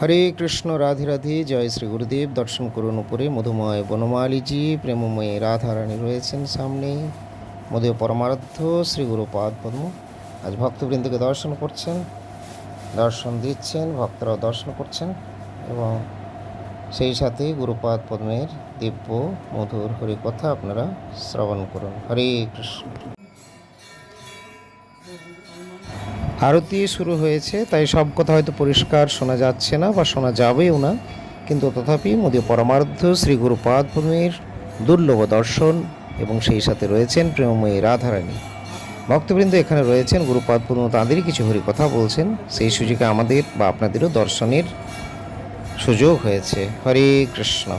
হরে কৃষ্ণ, রাধে রাধে, জয় শ্রী গুরুদেব। দর্শন করুন উপরে মধুময় বনমালীজি, প্রেমময়ী রাধারানী রয়েছেন সামনে। মধু পরমারাধ্য শ্রী গুরুপাদ পদ্ম। আজ ভক্তবৃন্দকে দর্শন করছেন, দর্শন দিচ্ছেন, ভক্তরাও দর্শন করছেন এবং সেই সাথে গুরুপাদ পদ্মের দিব্য, মধুর হরি কথা আপনারা শ্রবণ করুন। হরে কৃষ্ণ। আরতি শুরু হয়েছে, তাই সব কথা হয়তো পরিষ্কার শোনা যাচ্ছে না বা শোনা যাবেও না। কিন্তু তথাপি মোদী পরমার্থ শ্রী গুরুপাদ দুর্লভ দর্শন এবং সেই সাথে রয়েছেন প্রেমময়ী রাধারানী। ভক্তবৃন্দ এখানে রয়েছেন গুরুপাদ পূর্ণ তাঁদেরই কিছু হরি কথা বলছেন। সেই সুযোগে আমাদের বা আপনাদেরও দর্শনের সুযোগ হয়েছে। হরে কৃষ্ণ।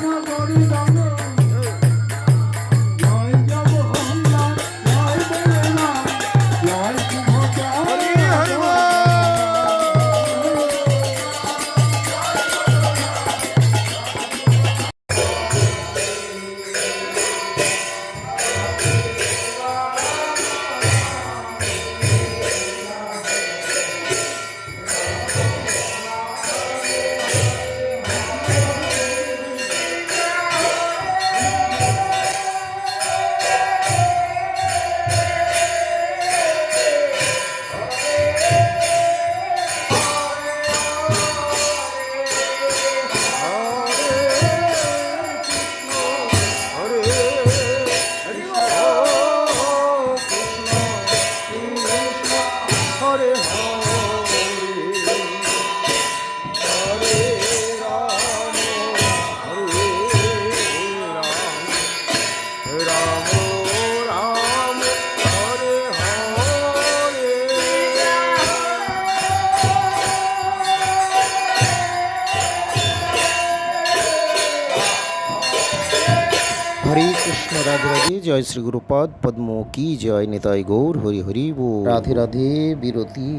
I'm going to জয় শ্রী গুরুপদ পদ্ম কি জয় নিতাই গৌর হরি হরি বো রাধে রাধে বিরতি